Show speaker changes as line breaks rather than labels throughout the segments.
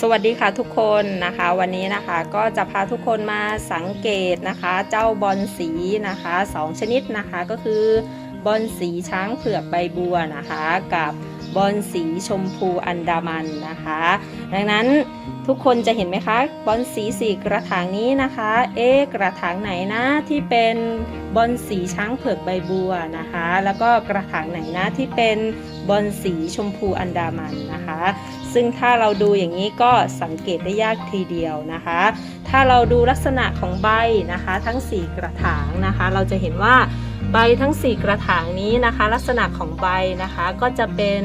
สวัสดีค่ะทุกคนนะคะวันนี้นะคะก็จะพาทุกคนมาสังเกตนะคะ เจ้าบอลสีนะคะสองชนิดนะคะก็คือบอลสีช้างเผือกใบบัวนะคะ กับ บอลสีชมพูอันดามันนะคะ ดังนั้นทุกคนจะเห็นไหมคะ บอลสีสีกระถางนี้นะคะ เอ๊กระถางไหนนะที่เป็นบอลสีช้างเผือกใบบัวนะคะ แล้วก็กระถางไหนนะที่เป็นบอลสีชมพูอันดามันนะคะ ซึ่งถ้าเราดูอย่างนี้ก็สังเกตได้ยากทีเดียวนะคะ ถ้าเราดูลักษณะของใบนะคะ ทั้ง 4 กระถางนะคะ เราจะเห็นว่า ใบทั้ง 4 กระถางนี้นะคะ ลักษณะของใบนะคะก็จะเป็น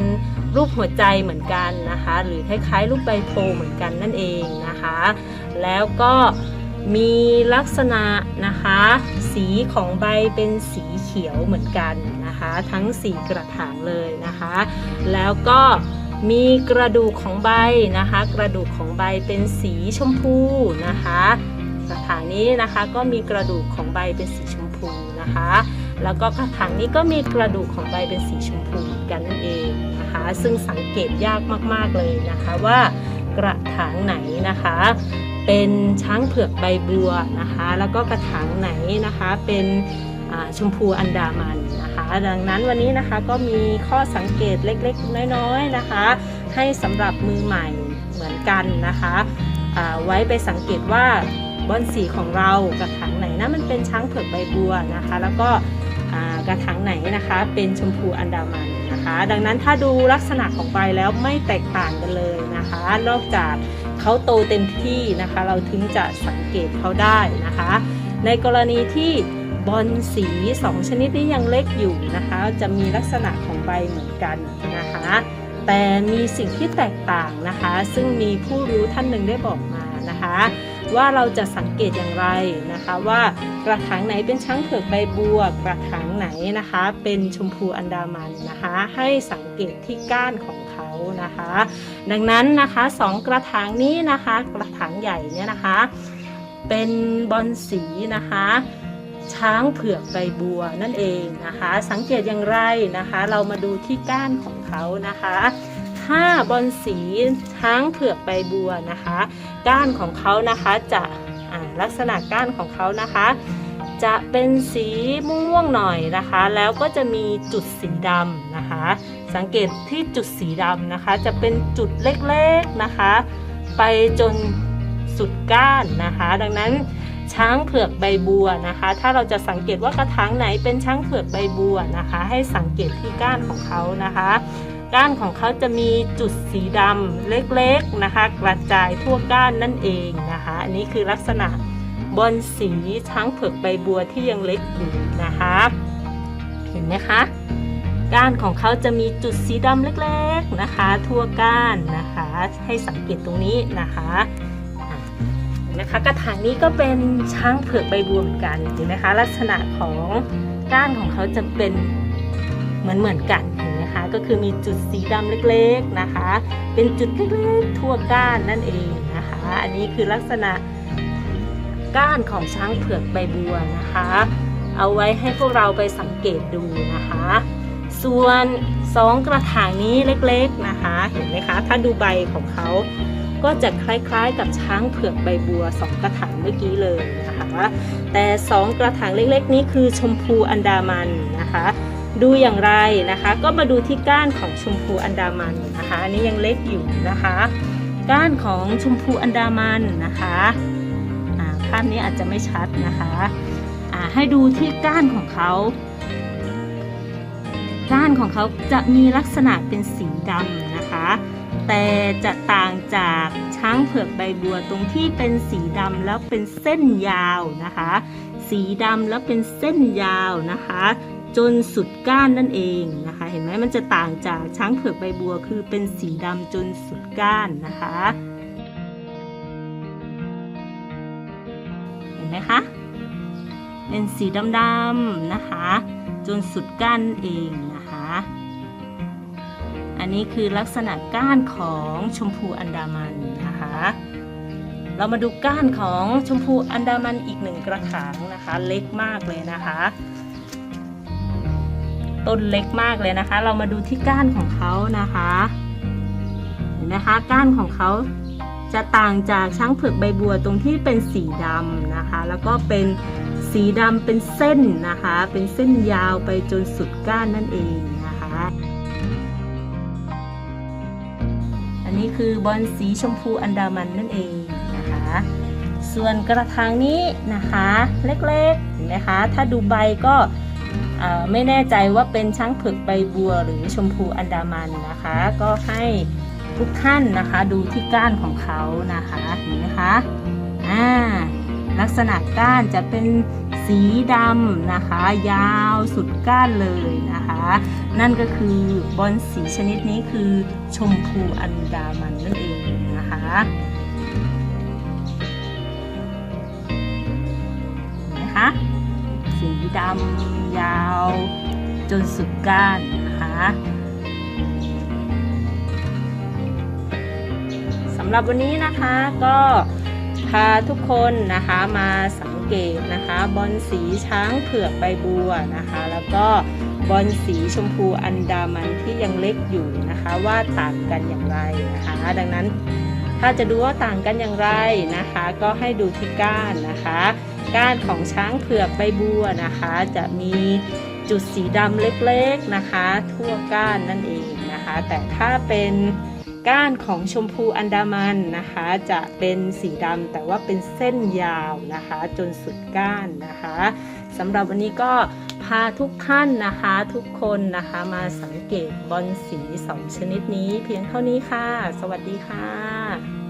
รูปหัวใจเหมือนกันนะคะ หรือคล้ายๆรูปใบโพเหมือนกันนั่นเองนะคะ แล้วก็มีลักษณะนะคะ สีของใบเป็นสีเขียวเหมือนกันนะคะ ทั้ง 4 กระถางเลยนะคะ แล้วก็มีกระดูกของใบนะคะ กระดูกของใบเป็นสีชมพูนะคะกระถางนี้นะคะก็มีกระดูกของใบเป็นสีชมพูนะคะ แล้วก็กระถางนี้ก็มีกระดูกของใบเป็นสีชมพูกันนั่นเองนะคะ ซึ่งสังเกตยากมากๆเลยนะคะว่ากระถางไหนนะคะ เป็นช้างเผือกใบบัวนะคะ แล้วก็กระถางไหนนะคะเป็นชมพูอันดามันนะคะ ดังนั้นวันนี้นะคะก็มีข้อสังเกตเล็กๆ น้อยๆนะคะ ให้สำหรับมือใหม่เหมือนกันนะคะไว้ไปสังเกตว่าบอนสีของเรากระถางไหนนะมันเป็นช้างเผือกใบบัวนะคะ แล้วก็ กระถางไหนนะคะ เป็นชมพูอันดามันนะคะ ดังนั้นถ้าดูลักษณะของใบแล้วไม่แตกต่างกันเลยนะคะ นอกจากเขาโตเต็มที่นะคะ เราถึงจะสังเกตเขาได้นะคะ ในกรณีที่บอลสี 2 ชนิดนี้ยังเล็กอยู่นะคะ จะมีลักษณะของใบเหมือนกันนะคะ แต่มีสิ่งที่แตกต่างนะคะ ซึ่งมีผู้รู้ท่านหนึ่งได้บอกมานะคะ ว่าเราจะสังเกตอย่างไรนะคะ ว่ากระถางไหนเป็นช้างเผือกใบบัว กระถางไหนนะคะ เป็นชมพูอันดามันนะคะ ให้สังเกตที่ก้านของเขานะคะ ดังนั้นนะคะสองกระถางนี้นะคะ กระถางใหญ่เนี่ยนะคะ เป็นบอลสีนะคะช้างเผือกใบบัวนั่นเองนะคะ สังเกตอย่างไรนะคะ เรามาดูที่ก้านของเขานะคะ ถ้าบอลสีช้างเผือกใบบัวนะคะ ก้านของเขานะคะจะลักษณะก้านของเขานะคะ จะเป็นสีม่วงๆหน่อยนะคะ แล้วก็จะมีจุดสีดำนะคะ สังเกตที่จุดสีดำนะคะ จะเป็นจุดเล็กๆนะคะ ไปจนสุดก้านนะคะ ดังนั้นช้างเผือกใบบัวนะคะ ถ้าเราจะสังเกตว่ากระถางไหนเป็นช้างเผือกใบบัวนะคะ ให้สังเกตที่ก้านของเขานะคะ ก้านของเขาจะมีจุดสีดำเล็กๆนะคะ กระจายทั่วก้านนั่นเองนะคะ อันนี้คือลักษณะบอลสีช้างเผือกใบบัวที่ยังเล็กอยู่นะคะเห็นไหมคะก้านของเขาจะมีจุดสีดำเล็กๆนะคะ ทั่วก้านนะคะ ให้สังเกตตรงนี้นะคะอะคะกระถางนี้ก็เป็นช้างเผือกใบบัวเหมือนกันเห็นไหมคะลักษณะของก้านของเขาจะเป็นเหมือนเหมือนกัน นไหมคะ ก็คือมีจุดสีดำเล็กๆนะคะ เป็นจุดเล็กๆทั่วก้านนั่นเองนะคะ อันนี้คือลักษณะก้านของช้างเผือกใบบัวนะคะ เอาไว้ให้พวกเราไปสังเกตดูนะคะ ส่วนสองกระถางนี้เล็กๆนะคะ เห็นไหมคะ ถ้าดูใบของเขาก็จะคล้ายๆกับช้างเผือกใบบัวสองกระถางเมื่อกี้เลยนะคะ แต่สองกระถางเล็กๆ นี้คือชมพูอันดามันนะคะ ดูอย่างไรนะคะ ก็มาดูที่ก้านของชมพูอันดามันนะคะ อันนี้ยังเล็กอยู่นะคะ ก้านของชมพูอันดามันนะคะภาพนี้อาจจะไม่ชัดนะคะให้ดูที่ก้านของเขาก้านของเขาจะมีลักษณะเป็นสีดำนะคะ แต่จะต่างจากช้างเผือกใบบัวตรงที่เป็นสีดำแล้วเป็นเส้นยาวนะคะ สีดำแล้วเป็นเส้นยาวนะคะ จนสุดก้านนั่นเองนะคะ เห็นไหมมันจะต่างจากช้างเผือกใบบัวคือเป็นสีดำจนสุดก้านนะคะ เห็นไหมคะ เป็นสีดำๆนะคะ จนสุดก้านเองนะคะ อันนี้คือลักษณะก้านของชมพูอันดามันนะคะ เรามาดูก้านของชมพูอันดามันอีกหนึ่งกระถางนะคะ เล็กมากเลยนะคะ ต้นเล็กมากเลยนะคะ เรามาดูที่ก้านของเขานะคะเห็นไหมคะก้านของเขาจะต่างจากช้างเผือกใบบัวตรงที่เป็นสีดำนะคะ แล้วก็เป็นสีดำเป็นเส้นนะคะ เป็นเส้นยาวไปจนสุดก้านนั่นเองนะคะ อันนี้คือบอลสีชมพูอันดามันนั่นเองนะคะ ส่วนกระถางนี้นะคะ เล็กๆเห็นไหมคะ ถ้าดูใบก็ ไม่แน่ใจว่าเป็นช้างเผือกใบบัวหรือชมพูอันดามันนะคะ ก็ให้ทุกท่านนะคะดูที่ก้านของเขานะคะเห็นไหมคะอ่าลักษณะก้านจะเป็นสีดำนะคะ ยาวสุดก้านเลยนะคะ นั่นก็คือบอลสีชนิดนี้คือชมพูอันดามันนั่นเองนะคะเห็นไหมคะสีดำ ยาวจนสุดก้านนะคะสำหรับวันนี้นะคะก็พาทุกคนนะคะมาสังเกตนะคะบอลสีช้างเผือกใบบัวนะคะ แล้วก็บอลสีชมพูอันดามันที่ยังเล็กอยู่นะคะว่าต่างกันอย่างไรนะคะ ดังนั้นถ้าจะดูว่าต่างกันอย่างไรนะคะ ก็ให้ดูที่ก้านนะคะ ก้านของช้างเผือกใบบัวนะคะ จะมีจุดสีดำเล็กๆนะคะ ทั่วก้านนั่นเองนะคะ แต่ถ้าเป็นก้านของชมพูอันดามันนะคะ จะเป็นสีดำแต่ว่าเป็นเส้นยาวนะคะ จนสุดก้านนะคะสำหรับวันนี้ก็พาทุกท่านนะคะทุกคนนะคะมาสังเกตบอลสีสองชนิดนี้เพียงเท่านี้ค่ะ สวัสดีค่ะ